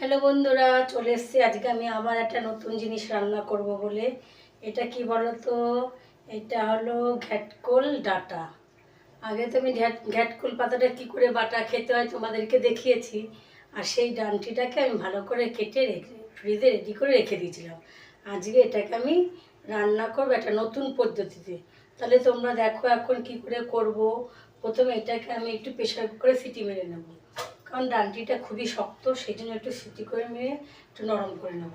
Hello বন্ধুরা, চলে এসেছি। আজকে আমি আবার একটা নতুন জিনিস রান্না করব বলে। এটা কি বলো তো এটা হলো ঘ্যাটকোল ডাটা। আগে তো আমি ঘ্যাট ঘ্যাটকোল পাতাটা কি করে বাটা খেতে হয় তোমাদেরকে দেখিয়েছি। আর সেই ডানটিটাকে আমি ভালো করে কেটে রেখে, ফ্রিজে রেডি করে রেখে দিয়েছিলাম। আজকে এটাকে আমি রান্না করব একটা নতুন পদ্ধতিতে। তাহলে তোমরা দেখো এখন কি করে করব। প্রথমে এটাকে আমি একটু প্রেশার কুকারে সিটি মেরে নেব। কারণ ডান্টিটা খুবই শক্ত সেই জন্য একটু সিটি করে মেরে একটু নরম করে নেব।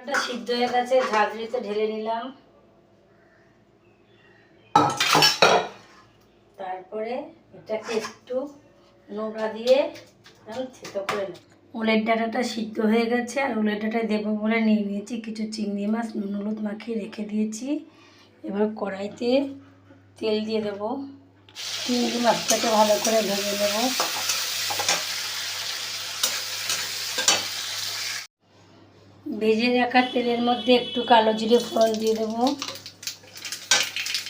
এটা সিদ্ধ হয়ে গেছে ঝাঁঝরিতে ঢেলে নিলাম। তারপরে এটাকে একটু নোড়া দিয়ে থেতো করে নেব। উলের ডাঁটাটা সিদ্ধ হয়ে গেছে, আর উলের ডাঁটা দেবো বলে নিয়ে নিয়েছি কিছু চিংড়ি মাছ, নুন হলুদ মাখিয়ে রেখে দিয়েছি। এবার কড়াইতে তেল দিয়ে দেবো। চিংড়ি মাছটাকে ভালো করে ভেজে নেব। ভেজে রাখা তেলের মধ্যে একটু কালো জিরে ফোড়ন দিয়ে দেবো।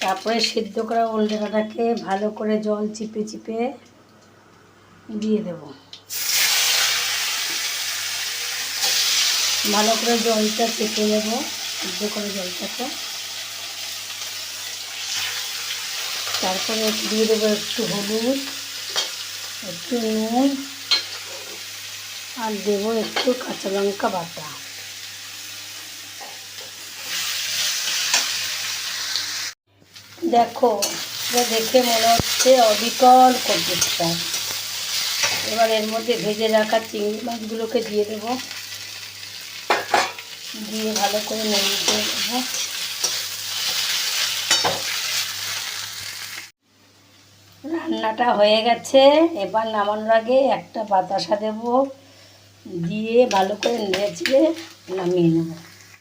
তারপরে সিদ্ধ করা উল্টেটাকে ভালো করে জল চিপে চিপে দিয়ে দেব। ভালো করে জলটা চেপে দেবো সিদ্ধ করে জলটাকে। তারপরে দিয়ে দেবো একটু হলুদ, একটু নুন, আর দেবো একটু কাঁচা লঙ্কা বাটা। দেখো দেখে মনে হচ্ছে অবিকল কদ্দুরটা। এবার এর মধ্যে ভেজে রাখা চিংড়ি মাছগুলোকে দিয়ে দেবো। দিয়ে ভালো করে নেড়ে দেবো। রান্নাটা হয়ে গেছে। এবার নামানোর আগে একটা বাতাসা দেব। দিয়ে ভালো করে নেড়ে নামিয়ে নেব।